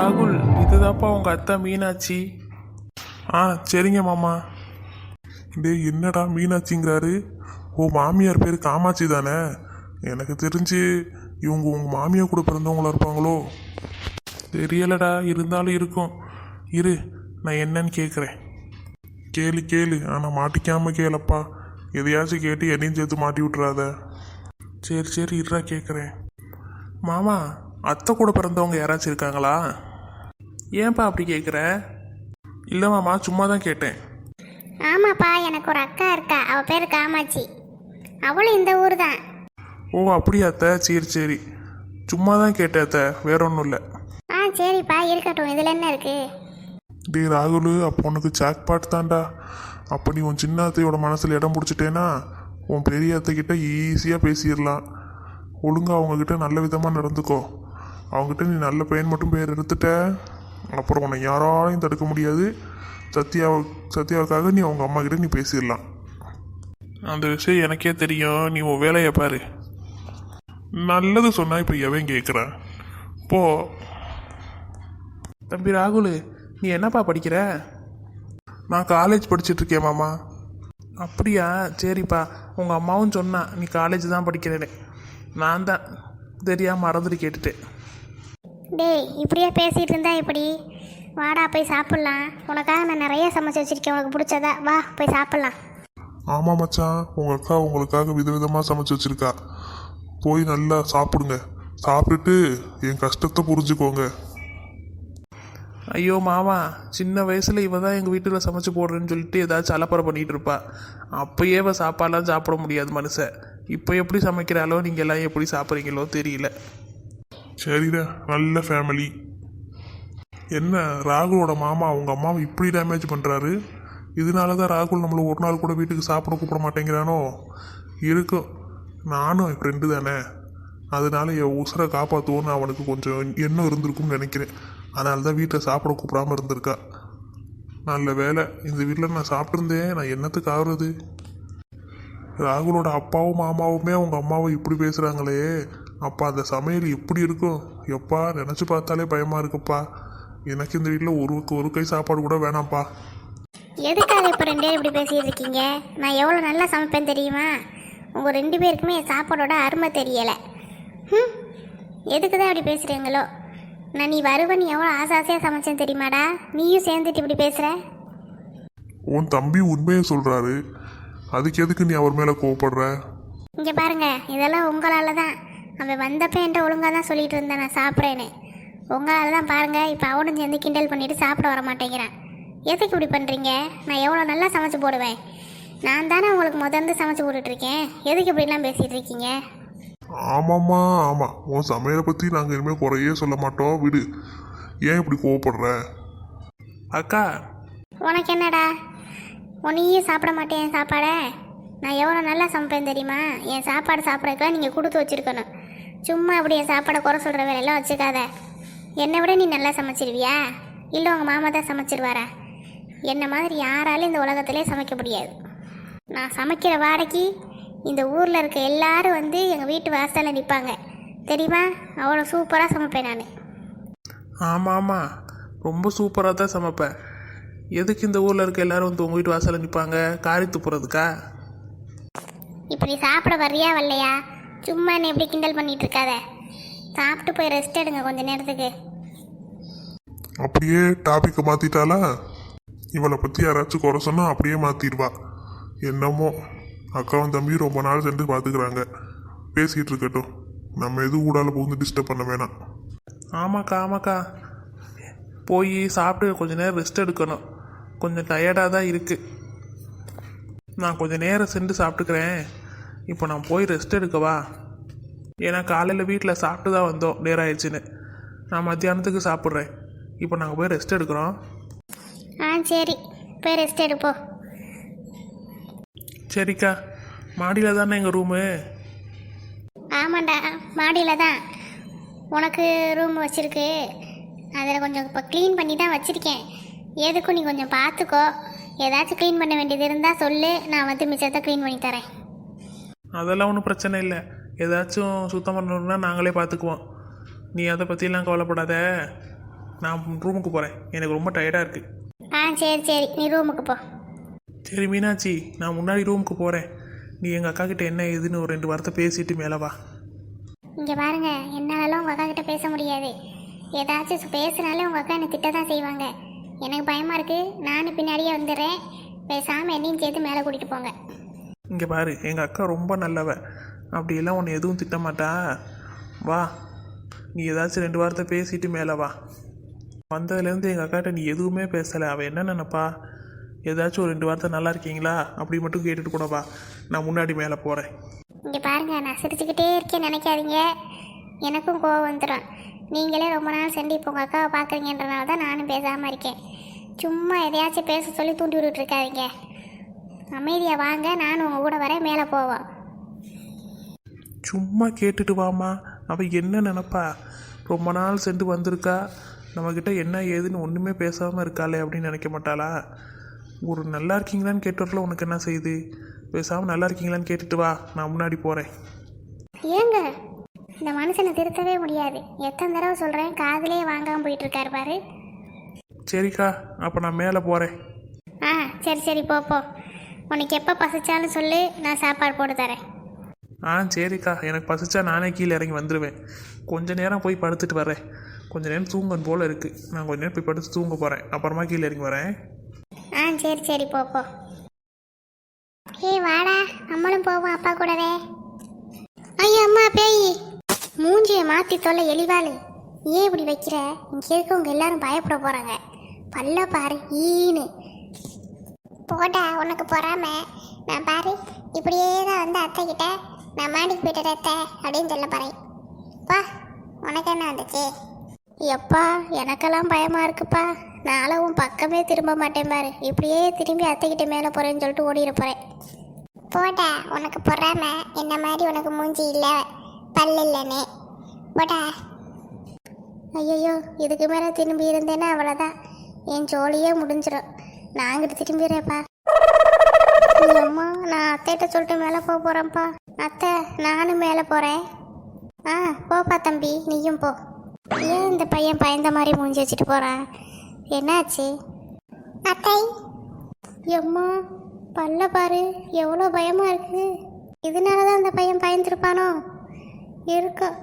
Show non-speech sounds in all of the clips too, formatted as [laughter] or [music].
ராகுல் இதுதாப்பா உங்கள் அத்தை மீனாட்சி. ஆ சரிங்க மாமா. டேய் என்னடா மீனாட்சிங்கிறாரு? ஓ மாமியார் பேர் காமாட்சி தானே? எனக்கு தெரிஞ்சு இவங்க உங்கள் மாமியார் கூட பிறந்தவங்களா இருப்பாங்களோ? தெரியலடா இருந்தாலும் இருக்கும். இரு நான் என்னன்னு கேட்குறேன் கேளு கேளு ஆனால் மாட்டிக்காம கேளப்பா. எதையாச்சும் கேட்டு என்னையும் சேர்த்து மாட்டி விட்றாத சரி சரி இருடா கேட்குறேன் மாமா அத்தை கூட பிறந்தவங்க யாராச்சும் இருக்காங்களா? ஏன்பா அப்படி கேட்குற இல்லை மாமா சும்மா தான் கேட்டேன். ஆமாப்பா எனக்கு ஒரு அக்கா இருக்கா. அவள் பேர் காமாட்சி. அவளும் இந்த ஊர் தான் ஓ அப்படியா அத்தை? சரி சரி. சும்மா தான் கேட்டேன் அத்தை. வேற ஒன்றும் இல்லை. ஆ சரிப்பா இருக்கட்டும். இதில் என்ன இருக்கு? டே ராகுல் அப்போ உனக்கு ஜாக்பாட் தான்டா. அப்போ நீ உன் சின்ன அத்தையோட மனசில் இடம் பிடிச்சிட்டேன்னா உன் பெரிய அத்தைக்கிட்ட ஈஸியாக பேசிடலாம். ஒழுங்கா அவங்கக்கிட்ட நல்ல விதமாக நடந்துக்கோ. அவங்ககிட்ட நீ நல்ல பையன் மட்டும் பேர் எடுத்துட்ட. அப்புறம் உன்னை யாராலையும் தடுக்க முடியாது. சத்யா சத்யாவுக்காக நீ அவங்க அம்மா கிட்ட நீ பேசிடலாம். அந்த விஷயம் எனக்கே தெரியும். நீ உன் வேலையை பாரு. நல்லது சொன்னா இப்போ எவன் கேட்குறான் போ. தம்பி ராகுல் நீ என்னப்பா படிக்கிற? நான் காலேஜ் படிச்சுட்டு இருக்கேன் மாமா. அப்படியா? சரிப்பா. உங்கள் அம்மாவும் சொன்னா நீ காலேஜ் தான் படிக்கிறேன்னு. நான் தான் தெரியாம மறந்துட்டு கேட்டுட்டேன். டேய் இப்படியே பேசிகிட்டு இருந்தா எப்படி? வாடா போய் சாப்பிட்லாம். உனக்காக நான் நிறைய சமைச்சு வச்சிருக்கேன். உனக்கு பிடிச்சதா? வா போய் சாப்பிட்லாம். ஆமாம் மச்சான். உங்கள் அக்கா உங்களுக்காக விதவிதமாக சமைச்சு வச்சிருக்கா. போய் நல்லா சாப்பிடுங்க. சாப்பிட்டுட்டு என் கஷ்டத்தை புரிஞ்சுக்கோங்க. ஐயோ மாமா. சின்ன வயசில் இவ தான் எங்கள் வீட்டில் சமைச்சு போடுறேன்னு சொல்லிட்டு ஏதாச்சும் அலப்பறை பண்ணிட்டு இருப்பா. அப்பயே இவ சாப்பாடெல்லாம் சாப்பிட முடியாது மனுஷன். இப்போ எப்படி சமைக்கிறாளோ நீங்கள் எல்லாம் எப்படி சாப்பிட்றீங்களோ தெரியல. சரிடா நல்ல ஃபேமிலி என்ன ராகுலோட மாமா அவங்க அம்மாவை இப்படி டேமேஜ் பண்ணுறாரு இதனால தான் ராகுல் நம்மளை ஒரு நாள் கூட வீட்டுக்கு சாப்பிட கூப்பிட மாட்டேங்கிறானோ? இருக்கும். நானும் என் ஃப்ரெண்டு தானே. அதனால என் உசுரை காப்பாற்றுவோன்னு அவனுக்கு கொஞ்சம் எண்ணம் இருந்திருக்கும்னு நினைக்கிறேன். அதனால தான் வீட்டில் சாப்பிட கூப்பிடாம இருந்திருக்கா. நல்ல வேலை இந்த வீட்டில் நான் சாப்பிட்ருந்தேன் நான் என்னத்துக்கு ஆகுறது ராகுலோட அப்பாவும் மாமாவுமே அவங்க அம்மாவை இப்படி பேசுகிறாங்களே அப்பா அந்த சமையல் எப்படி இருக்கும்? எப்பா நினச்சி பார்த்தாலே பயமாக இருக்குப்பா. எனக்கு இந்த வீட்டில் ஒரு ஒரு கை சாப்பாடு கூட வேணாம்ப்பா. எதுக்காக இப்போ ரெண்டு பேரும் இப்படி பேசிட்டு இருக்கீங்க? நான் எவ்வளோ நல்லா சமைப்பேன் தெரியுமா? உங்கள் ரெண்டு பேருக்குமே என் சாப்பாடோட அருமை தெரியலை. ம் எதுக்கு தான் இப்படி பேசுகிறீங்களோ நான் நீ வருவ நீ எவ்வளோ ஆசை ஆசையாக சமைச்சேன் தெரியுமாடா? நீயும் சேர்ந்துட்டு இப்படி பேசுகிற உன் தம்பி உண்மையை சொல்கிறாரு அதுக்கு எதுக்கு நீ அவர் மேலே கோவப்படுற? இங்கே பாருங்க இதெல்லாம் உங்களால் தான் அவன் வந்தப்ப என்கிட்ட ஒழுங்காக தான் சொல்லிட்டு இருந்தேன் நான் சாப்பிட்றேன்னு. உங்களால் தான் பாருங்க இப்போ அவனும் சேர்ந்து கிண்டல் பண்ணிட்டு சாப்பிட வர மாட்டேங்கிறான். எதுக்கு இப்படி பண்ணுறீங்க நான் எவ்வளோ நல்லா சமைச்சு போடுவேன். நான் தானே உங்களுக்கு முதல்ல சமைச்சு போட்டுட்ருக்கேன். எதுக்கு இப்படிலாம் பேசிகிட்டு இருக்கீங்க? ஆமாம்மா ஆமாம் உன் சமையலை பற்றி நாங்கள் இனிமேல் குறையே சொல்ல மாட்டோம். விடு. ஏன் இப்படி கோவப்படுற? அக்கா. உனக்கு என்னடா? உன்னையும் சாப்பிட மாட்டேன் என் சாப்பாடை. நான் எவ்வளோ நல்லா சமைப்பேன் தெரியுமா? என் சாப்பாடு சாப்பிட்றதுக்குலாம் நீங்கள் கொடுத்து வச்சுருக்கணும். சும்மா அப்படி என் சாப்பாடை குறை சொல்கிற வேலையெல்லாம் வச்சுக்காத. என்னை விட நீ நல்லா சமைச்சிருவியா? இல்லை உங்கள் மாமா தான் சமைச்சிருவாரா? என்ன மாதிரி யாராலும் இந்த உலகத்திலே சமைக்க முடியாது. நான் சமைக்கிற வாடைக்கு இந்த ஊரில் இருக்க எல்லாரும் வந்து எங்கள் வீட்டு வாசலில் நிற்பாங்க தெரியுமா? அவ்வளோ சூப்பராக சமைப்பேன் நான். ஆமாம் ஆமாம் ரொம்ப சூப்பராக தான் சமைப்பேன். எதுக்கு இந்த ஊரில் இருக்க எல்லாரும் வந்து உங்கள் வீட்டு வாசலில் நிற்பாங்க காரி துப்புறதுக்கா? இப்போ நீ சாப்பிட வர்றியா வரலையா சும்மா என்ன எப்படி கிண்டல் பண்ணிட்டு இருக்காத சாப்பிட்டு போய் ரெஸ்ட் எடுங்க கொஞ்ச நேரத்துக்கு. அப்படியே டாபிக்கை மாற்றிட்டாளா இவளை பற்றி யாராச்சும் குறை சொன்னால் அப்படியே மாற்றிடுவா என்னமோ அக்காவும் தம்பி ரொம்ப நாள் சென்று பார்த்துக்கிறாங்க. பேசிகிட்டு இருக்கட்டும். நம்ம எதுவும் கூடால புகுந்து டிஸ்டர்ப் பண்ண வேணாம். ஆமாக்கா ஆமாக்கா. போய் சாப்பிட்டு கொஞ்ச நேரம் ரெஸ்ட் எடுக்கணும். கொஞ்சம் டயர்டாக தான் இருக்குது நான் கொஞ்சம் நேரம் சென்று சாப்பிட்டுக்கிறேன். இப்போ நான் போய் ரெஸ்ட் எடுக்கவா? ஏன்னா காலையில் வீட்டில் சாப்பிட்டு தான் வந்தோம். நேரம் ஆயிடுச்சுன்னு நான் மத்தியானத்துக்கு சாப்பிட்றேன். இப்போ நாங்கள் போய் ரெஸ்ட் எடுக்கிறோம். ஆ சரி. போய் ரெஸ்ட் எடுப்போம் சரிக்கா. மாடியில் தானே எங்கள் ரூமு ஆமாண்டா. மாடியில் தான். உனக்கு ரூம் வச்சுருக்கு. அதில் கொஞ்சம் இப்போ க்ளீன் பண்ணி தான் வச்சுருக்கேன். எதுக்கும் நீ கொஞ்சம் பார்த்துக்கோ ஏதாச்சும் க்ளீன் பண்ண வேண்டியது இருந்தால் சொல்லு. நான் வந்து மிச்சத்தை க்ளீன் பண்ணி தரேன். அதெல்லாம் ஒன்றும் பிரச்சனை இல்லை. ஏதாச்சும் சுத்தம் பண்ணணும்னா நாங்களே பார்த்துக்குவோம் நீ அதை பற்றிலாம் கவலைப்படாத. நான் ரூமுக்கு போகிறேன் எனக்கு ரொம்ப டயர்டாக இருக்குது ஆ சரி சரி. நீ ரூமுக்கு போ. சரி மீனாட்சி நான் முன்னாடி ரூமுக்கு போகிறேன் நீ எங்கள் அக்கா கிட்ட என்ன ஏதுன்னு ஒரு ரெண்டு வார்த்தை பேசிட்டு மேலே வா. இங்கே பாருங்க. என்னாலலாம் உங்கள் அக்கா கிட்ட பேச முடியாது. ஏதாச்சும் பேசுனாலே உங்கள் அக்கா என்னை திட்ட தான் செய்வாங்க. எனக்கு பயமாக இருக்குது நானும் பின்னாடியே வந்துடுறேன். பேசாமல் என்னையும் சேர்த்து மேலே கூட்டிகிட்டு போங்க. இங்கே பாரு எங்கள் அக்கா ரொம்ப நல்லவ. அப்படியெல்லாம் உன்னை எதுவும் திட்டமாட்டா? வா நீ ஏதாச்சும் ரெண்டு வாரத்தை பேசிட்டு மேலே வா. வந்ததுலேருந்து எங்கள் அக்காட்ட நீ எதுவுமே பேசலை. அவள் என்ன நினப்பா? ஏதாச்சும் ஒரு ரெண்டு வாரத்தை நல்லா இருக்கீங்களா? அப்படி மட்டும் கேட்டுட்டு கூட வா. நான் முன்னாடி மேலே போகிறேன் இங்கே பாருங்க நான் சிரிச்சுக்கிட்டே இருக்கேன் நினைக்காதீங்க. எனக்கும் கோவம் வந்துடும் நீங்களே ரொம்ப நாள் சென்று இப்போ உங்கள் அக்காவை பார்க்குறீங்கன்றனால தான் நானும் பேசாமல் இருக்கேன். சும்மா எதையாச்சும் பேச சொல்லி தூண்டி விட்டுட்டு இருக்காதீங்க. அமைதியாக வாங்க நானும் உங்கள் கூட வரேன் மேலே போவோம் சும்மா கேட்டுட்டு வாமா அவள் என்ன நினப்பா? ரொம்ப நாள் சென்று வந்திருக்கா. நம்மக்கிட்ட என்ன ஏதுன்னு ஒன்றுமே பேசாமல் இருக்காளே அப்படின்னு நினைக்க மாட்டாளா? ஒரு நல்லா இருக்கீங்களான்னு கேட்டுறதுல உனக்கு என்ன செய்யுது பேசாமல் நல்லா இருக்கீங்களான்னு கேட்டுட்டு வா. நான் முன்னாடி போகிறேன் ஏங்க இந்த மனுஷனை திருத்தவே முடியாது. எத்தனை தடவை சொல்கிறேன் காதுலயே வாங்காமல் போயிட்டு இருக்காரு பாரு. சரிக்கா அப்போ நான் மேலே போகிறேன் ஆ சரி சரி போ போ. உனக்கு எப்போ பசிச்சாலும் சொல்லு நான் சாப்பாடு போட்டு தரேன். ஆ சரிக்கா. எனக்கு பசிச்சா நானே கீழே இறங்கி வந்துடுவேன் கொஞ்ச நேரம் போய் படுத்துட்டு வரேன். கொஞ்ச நேரம் தூங்கன் போல் இருக்குது நான் கொஞ்ச நேரம் போய் படுத்து தூங்க போகிறேன் அப்புறமா கீழே இறங்கி வரேன். ஆ சரி சரி போ போ. ஏய் வாடா. நம்மளும் போவோம் அப்பா கூடவே. ஐயோ அம்மா பேய். மூஞ்சியை மாத்தி தொல்லை எலிவாளு. ஏன் இப்படி வைக்கிற? இங்கே இருக்கவங்க எல்லாரும் பயப்பட போறாங்க. பல்ல பாரு ஈன்னு. போடா உனக்கு பொறாம. நான் பாரு இப்படியே தான் வந்து அத்தை கிட்ட நான் மாடிக்கு போயிட்டு அத்தை அப்படின்னு சொல்ல போறேன். பா உனக்கு என்ன வந்துச்சு? எப்பா எனக்கெல்லாம் பயமா இருக்குப்பா. நானும் உன் பக்கமே திரும்ப மாட்டேன் பாரு. இப்படியே திரும்பி அத்தைக்கிட்ட மேலே போறேன்னு சொல்லிட்டு ஓடிட போறேன். போடா உனக்கு பொறாம. என்ன மாதிரி உனக்கு மூஞ்சி இல்லை பல்லு இல்லைன்னு. போடா. ஐயோ இதுக்கு மேலே திரும்பி இருந்தேன்னா அவ்வளோதான் என் ஜோலியே முடிஞ்சிடும் நான் அங்கிட்டு திரும்பிடுறேன்ப்பா. அம்மா நான் அத்தைகிட்ட சொல்லிட்டு மேலே போக போகிறேன்ப்பா அத்தை நானும் மேலே போகிறேன் ஆ போப்பா தம்பி நீயும் போ. ஏன் இந்த பையன் பயந்த மாதிரி மூஞ்சி வச்சுட்டு போகிறான் என்னாச்சு? அத்தை. எம்மா பல்ல பாரு எவ்வளோ பயமாக இருக்குது இதனால தான் அந்த பையன் பயந்துருப்பானோ? இருக்கும்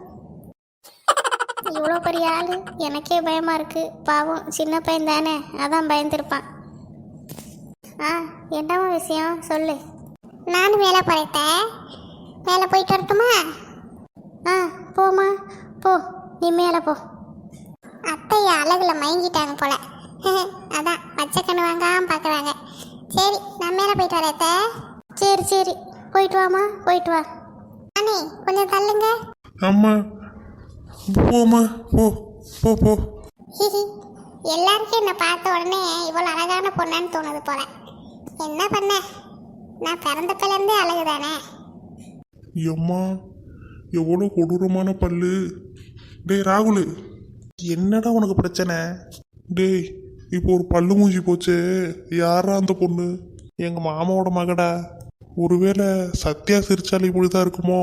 இவ்வளோ பெரிய ஆளு எனக்கே பயமாக இருக்கு. பாவம் சின்ன பையன் தானே அதான் பயந்துருப்பான். ஆ என்னம்மா விஷயம்? சொல்லு. நானும் மேலே போறேன் மேலே போயிட்டு வரட்டுமா? ஆ போம்மா. போ நீ மேலே போ. அத்தைய அழகுல மயங்கிட்டாங்க போல. [laughs] அதான் பச்சை கண்ணு வாங்காம பார்க்குறாங்க சரி நான் மேலே போயிட்டு வரேன் அத்தை. சரி சரி. போயிட்டு வாமா போயிட்டு வா. அண்ணே கொஞ்சம் தள்ளுங்க. அம்மா போம்மா போ போ போ. [laughs] எல்லாருக்கும் என்னை பார்த்த உடனே இவ்வளோ அழகான பொண்ணான்னு தோணுது போல. என்ன பண்ண? நான் பிறந்தப்பிலேருந்தே அழகு தானே எம்மா எவ்வளோ கொடூரமான பல்லு. டேய் ராகுல் என்னடா உனக்கு பிரச்சனை? டேய் இப்போ ஒரு பல்லு மூஞ்சி போச்சு. யாரா அந்த பொண்ணு? எங்கள் மாமாவோட மகடா. ஒருவேளை சத்யா சிரிச்சாலி இப்படி தான் இருக்குமோ?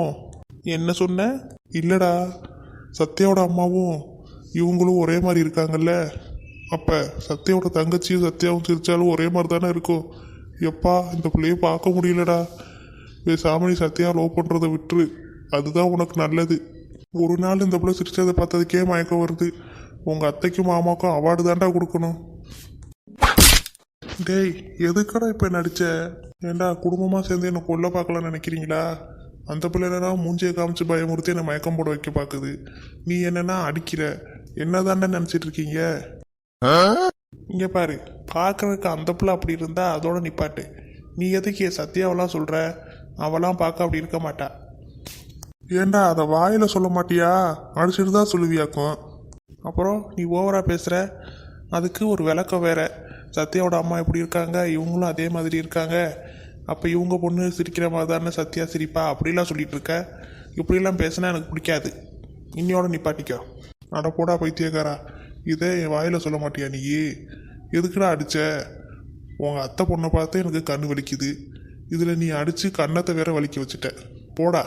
என்ன சொன்ன? இல்லைடா சத்யாவோட அம்மாவும் இவங்களும் ஒரே மாதிரி இருக்காங்கல்ல. அப்போ சத்யாவோட தங்கச்சியும் சத்யாவும் சிரிச்சாலும் ஒரே மாதிரி தானே இருக்கும். எப்பா இந்த பிள்ளைய பார்க்க முடியலடா. பேசாம நீ சத்தியா லவ் பண்ணுறதை விட்டுரு. அதுதான் உனக்கு நல்லது. ஒரு நாள் இந்த பிள்ளை சிரிச்சதை பார்த்ததுக்கே மயக்கம் வருது. உங்கள் அத்தைக்கும் மாமாக்கும் அவார்டு தான்டா கொடுக்கணும். டேய் எதுக்கடா இப்போ நடிச்ச ஏண்டா குடும்பமாக சேர்ந்து என்னை கொல்ல பார்க்கலாம்னு நினைக்கிறீங்களா? அந்த பிள்ளைனா மூஞ்சியை காமிச்சு பயமுறுத்தி என்னை மயக்கம் போட வைக்க பார்க்குது. நீ என்னன்னா அடிக்கிற. என்னதான்டா நினச்சிட்டு இருக்கீங்க? இங்கே பாரு பார்க்கறதுக்கு அந்த பிள்ளை அப்படி இருந்தால் அதோட நிப்பாட்டு. நீ எதுக்கு என் சத்யாவெல்லாம் சொல்கிற அவெல்லாம் பார்க்க அப்படி இருக்க மாட்டா. ஏண்டா அதை வாயில் சொல்ல மாட்டியா? அடிச்சுட்டு தான் சொல்லுவியாக்கும். அப்புறம் நீ ஓவராக பேசுகிற அதுக்கு ஒரு விளக்கம் வேற. சத்யாவோட அம்மா எப்படி இருக்காங்க? இவங்களும் அதே மாதிரி இருக்காங்க. அப்போ இவங்க பொண்ணு சிரிக்கிற மாதிரி தானே சத்யா சிரிப்பா? அப்படிலாம் சொல்லிட்டு இருக்க. இப்படிலாம் பேசினா எனக்கு பிடிக்காது. இன்னியோட நிப்பாட்டிக்கோ. அட போடா பைத்தியக்காரா. இதே என் வாயில் சொல்ல மாட்டியா நீ எதுக்குடா அடித்த உங்கள் அத்தை பொண்ணை பார்த்து எனக்கு கண் வலிக்குது. இதில் நீ அடித்து கண்ணத்தை வேற வலிக்க வச்சுட்ட. போடா.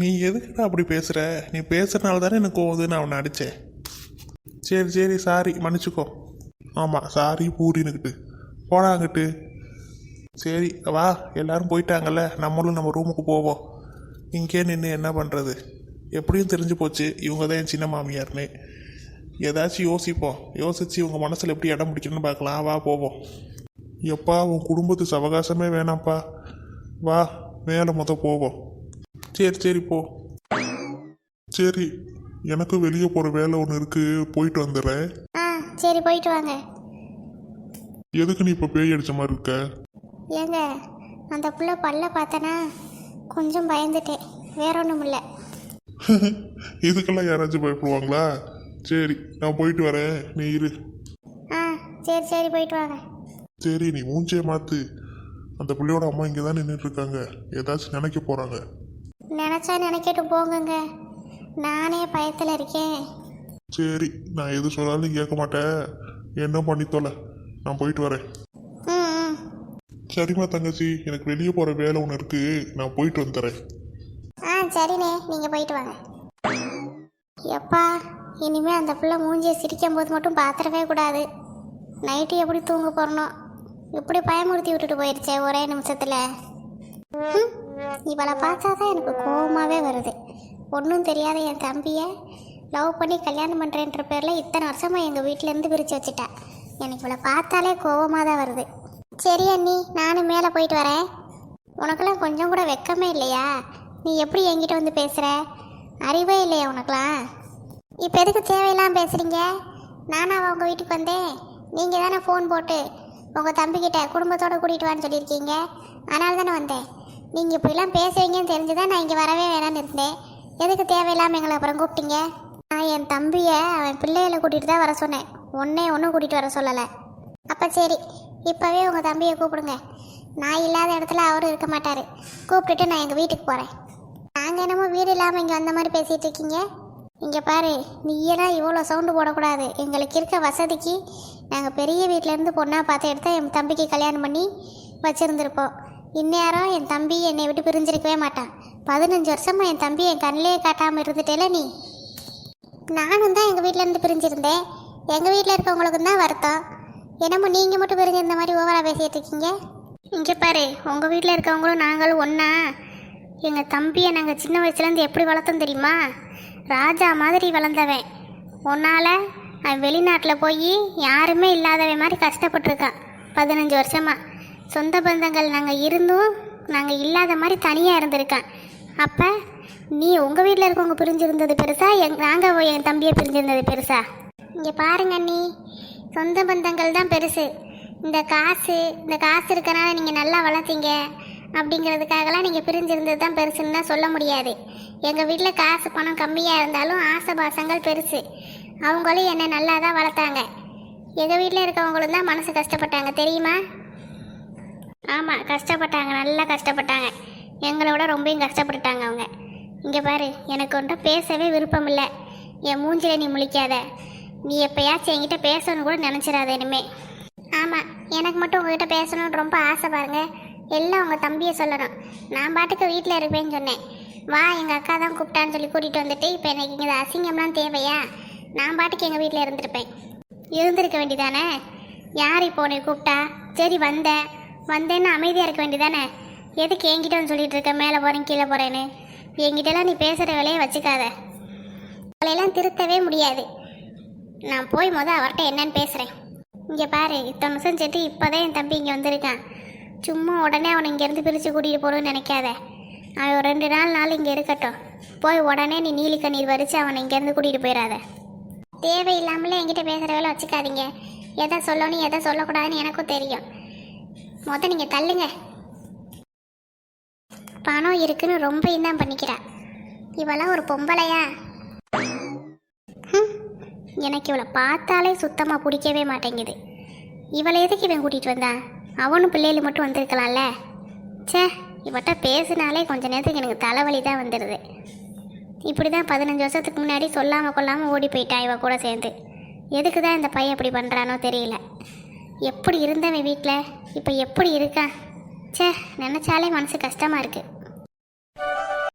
நீ எதுக்குடா அப்படி பேசுகிற நீ பேசுறதுனால தானே எனக்கு கோவது நான் அவனை அடித்தேன் சரி சரி சாரி மன்னிச்சுக்கோ. ஆமாம் சாரி பூரின்னுக்கிட்டு. போடாங்கிட்டு சரி வா எல்லாரும் போயிட்டாங்கல்ல. நம்மளும் நம்ம ரூமுக்கு போவோம். இங்கே நின்று என்ன பண்ணுறது எப்படியும் தெரிஞ்சு போச்சு இவங்க தான் என் சின்ன மாமியார்னு. ஏதாச்சும் யோசிப்போம். யோசிச்சு இவங்க மனசில் எப்படி இடம் பிடிக்கணும்னு பார்க்கலாம். வா போவோம். எப்பா உன் குடும்பத்து சவகாசமே வேணாம்ப்பா. வா மேலே முத போவோம். சரி சரி போ. சரி எனக்கும் வெளியே போகிற வேலை ஒன்று இருக்குது போயிட்டு வந்துடுறேன். ஆ சரி போயிட்டு வாங்க. எதுக்கு நீ இப்போ பேய் அடிச்ச மாதிரி இருக்க? ஏங்க அந்த புள்ள பல்ல பார்த்தனா கொஞ்சம் பயந்துட்டேன். வேற ஒன்றும் இல்லை இதுக்கெல்லாம் யாராச்சும் பயப்படுவாங்களா? சரி நான் போயிட்டு வரேன். நீ இரு. ஆ சரி சரி போயிட்டு வாங்க. சரி நீ மூஞ்சே மாத்து. அந்த பிள்ளையோட அம்மா இங்கே தான் நின்றுட்டு இருக்காங்க ஏதாச்சும் நினைக்க போறாங்க. நினச்சா நினைக்கட்டு போங்கங்க. நானே பயத்தில் இருக்கேன். சரி நான் எது சொன்னாலும் நீ கேட்க மாட்டேன் என்ன பண்ணி தொலை? நான் போயிட்டு வரேன். ம் ம். சரிம்மா தங்கச்சி எனக்கு வெளியே போகிற வேலை ஒன்று இருக்கு. நான் போயிட்டு வந்துடுறேன் ஆ சரிண்ணே. நீங்கள் போயிட்டு வாங்க. எப்பா இனிமேல் அந்த பிள்ளை மூஞ்சியை சிரிக்கும் போது மட்டும் பார்த்துடவே கூடாது. நைட்டு எப்படி தூங்க போகிறணும் இப்படி பயமுறுத்தி விட்டுட்டு போயிடுச்சே ஒரே நிமிஷத்தில். இவளை பார்த்தா தான் எனக்கு கோவமாகவே வருது. ஒன்றும் தெரியாத என் தம்பியை லவ் பண்ணி கல்யாணம் பண்ணுறேன்ற பேரில் இத்தனை வருஷமாக எங்கள் வீட்டிலேருந்து பிரித்து வச்சுட்டா. எனக்கு இவளை பார்த்தாலே கோவமாக தான் வருது. சரி அண்ணி நானும் மேலே போயிட்டு வரேன். உனக்கெல்லாம் கொஞ்சம் கூட வெக்கமே இல்லையா? நீ எப்படி என்கிட்ட வந்து பேசுகிற அறிவே இல்லையா உனக்குலாம் இப்போ எதுக்கு தேவையெல்லாம் பேசுகிறீங்க நானா உங்கள் வீட்டுக்கு வந்தேன். நீங்கள் தானே ஃபோன் போட்டு உங்கள் தம்பிக்கிட்ட குடும்பத்தோடு கூட்டிகிட்டு வான்னு சொல்லியிருக்கீங்க. அதனால தானே வந்தேன். நீங்கள் இப்படிலாம் பேசுவீங்கன்னு தெரிஞ்சு தான் நான் இங்கே வரவே வேணாம்னு இருந்தேன். எதுக்கு தேவையில்லாமல் எங்களை அப்புறம் கூப்பிட்டீங்க? நான் என் தம்பியை அவன் பிள்ளைகளை கூட்டிகிட்டு தான் வர சொன்னேன். ஒன்றே ஒன்றும் கூட்டிகிட்டு வர சொல்லலை. அப்போ சரி இப்போவே உங்கள் தம்பியை கூப்பிடுங்க. நான் இல்லாத இடத்துல அவரும் இருக்க மாட்டார். கூப்பிட்டுட்டு நான் எங்கள் வீட்டுக்கு போகிறேன் நாங்கள் என்னமோ வீடு இல்லாமல் இங்கே வந்த மாதிரி பேசிகிட்டு இருக்கீங்க? இங்கே பாரு நீயெல்லாம் இவ்வளோ சவுண்டு போடக்கூடாது. எங்களுக்கு இருக்க வசதிக்கு நாங்கள் பெரிய வீட்டிலேருந்து பொண்ணாக பார்த்து எடுத்தால் என் தம்பிக்கு கல்யாணம் பண்ணி வச்சுருந்துருப்போம். இந்நேரம் என் தம்பி என்னை விட்டு பிரிஞ்சிருக்கவே மாட்டான். பதினஞ்சு வருஷமாக என் தம்பி என் கண்ணிலே காட்டாமல் இருந்துட்டேல நீ? நானும் தான் எங்கள் வீட்டிலேருந்து பிரிஞ்சிருந்தேன். எங்கள் வீட்டில் இருக்கவங்களுக்கு தான் வருத்தம். என்னமோ நீங்கள் மட்டும் பிரிஞ்சிருந்த மாதிரி ஓவராக பேசிகிட்டு இருக்கீங்க? இங்கே பாரு உங்கள் வீட்டில் இருக்கவங்களும் நாங்களும் ஒன்றா எங்கள் தம்பியை நாங்கள் சின்ன வயசுலேருந்து எப்படி வளர்த்தோம் தெரியுமா? ராஜா மாதிரி வளர்ந்தவன். உன்னால் அவன் வெளிநாட்டில் போய் யாருமே இல்லாதவன் மாதிரி கஷ்டப்பட்டிருக்கான். பதினஞ்சு வருஷமாக சொந்த பந்தங்கள் நாங்கள் இருந்தும் நாங்கள் இல்லாத மாதிரி தனியாக இருந்திருக்கான். அப்போ நீ உங்கள் வீட்டில் இருக்கவங்க பிரிஞ்சிருந்தது பெருசா? எங் நாங்கள் என் தம்பியை பிரிஞ்சிருந்தது பெருசா? இங்கே பாருங்க நீ சொந்த பந்தங்கள் தான் பெருசு. இந்த காசு இந்த காசு இருக்கனால நீங்கள் நல்லா வளர்த்தீங்க. அப்படிங்கிறதுக்காகலாம் நீங்கள் பிரிஞ்சிருந்தது தான் பெருசுன்னு தான் சொல்ல முடியாது. எங்கள் வீட்டில் காசு பணம் கம்மியாக இருந்தாலும் ஆசை பாசங்கள் பெருசு. அவங்களும் என்னை நல்லா தான் வளர்த்தாங்க. எங்கள் வீட்டில் இருக்கவங்களும் தான் மனசு கஷ்டப்பட்டாங்க தெரியுமா? ஆமாம் கஷ்டப்பட்டாங்க நல்லா கஷ்டப்பட்டாங்க. எங்களோட ரொம்பவும் கஷ்டப்பட்டுட்டாங்க அவங்க. இங்கே பாரு எனக்கு ஒன்றும் பேசவே விருப்பம் இல்லை. என் மூஞ்சில நீ முழிக்காத. நீ எப்போயாச்சும் என்கிட்ட பேசணும்னு கூட நினச்சிடாத இனிமே. ஆமாம் எனக்கு மட்டும் உங்ககிட்ட பேசணும்னு ரொம்ப ஆசை பாருங்கள் எல்லாம் உங்கள் தம்பியை சொல்லணும். நான் பாட்டுக்கு வீட்டில் இருப்பேன்னு சொன்னேன். வா எங்கள் அக்கா தான் கூப்பிட்டான்னு சொல்லி கூட்டிகிட்டு வந்துட்டு இப்போ எனக்கு இங்கே அசிங்கம்லாம் தேவையா? நான் பாட்டுக்கு எங்கள் வீட்டில் இருந்திருப்பேன். இருந்திருக்க வேண்டியதானே? யார் இப்போ உன்னை கூப்பிட்டா? சரி வந்தேன் வந்தேன்னு அமைதியாக இருக்க வேண்டியதானே? எதுக்கு என்கிட்ட சொல்லிட்டு இருக்க? மேலே போகிறேன் கீழே போகிறேன்னு என்கிட்டலாம் நீ பேசுகிற வேலையை வச்சுக்காத. அவளையெல்லாம் திருத்தவே முடியாது. நான் போய் மொதல் அவர்கிட்ட என்னன்னு பேசுகிறேன் இங்கே பாரு இத்தனை நிமிஷம் சேர்த்து இப்போதான் என் தம்பி இங்கே வந்திருக்கான். சும்மா உடனே அவனை இங்கேருந்து பிரித்து கூட்டிகிட்டு போகணும்னு நினைக்காத. அவன் ஒரு ரெண்டு நாள் நாள் இங்கே இருக்கட்டும். போய் உடனே நீ நீலி கண்ணீர் வரிச்சு அவனை இங்கேருந்து கூட்டிகிட்டு போயிடாத. தேவையில்லாமலே என்கிட்ட பேசுகிற வேலை வச்சுக்காதீங்க. எதை சொல்லணும் எதை சொல்லக்கூடாதுன்னு எனக்கும் தெரியும். மொத்தம் நீங்கள் தள்ளுங்க. பணம் இருக்குன்னு ரொம்ப இந்தான் பண்ணிக்கிறா. இவெல்லாம் ஒரு பொம்பளையா? எனக்கு இவளை பார்த்தாலே சுத்தமாக பிடிக்கவே மாட்டேங்குது. இவளை எதுக்கு இவன் கூட்டிகிட்டு வந்தான் அவனும் பிள்ளைகள் மட்டும் வந்திருக்கலாம்ல? ச்சே இவட்ட பேசினாலே கொஞ்ச நேரத்துக்கு எனக்கு தலைவலி தான் வந்துடுது இப்படி தான் பதினஞ்சு வருஷத்துக்கு முன்னாடி சொல்லாமல் கொள்ளாமல் ஓடி போயிட்டா இவ கூட சேர்ந்து. எதுக்கு தான் இந்த பையன் இப்படி பண்ணுறானோ தெரியல. எப்படி இருந்தவன் வீட்டில் இப்போ எப்படி இருக்கான்? ச்சே நினச்சாலே மனசு கஷ்டமாக இருக்குது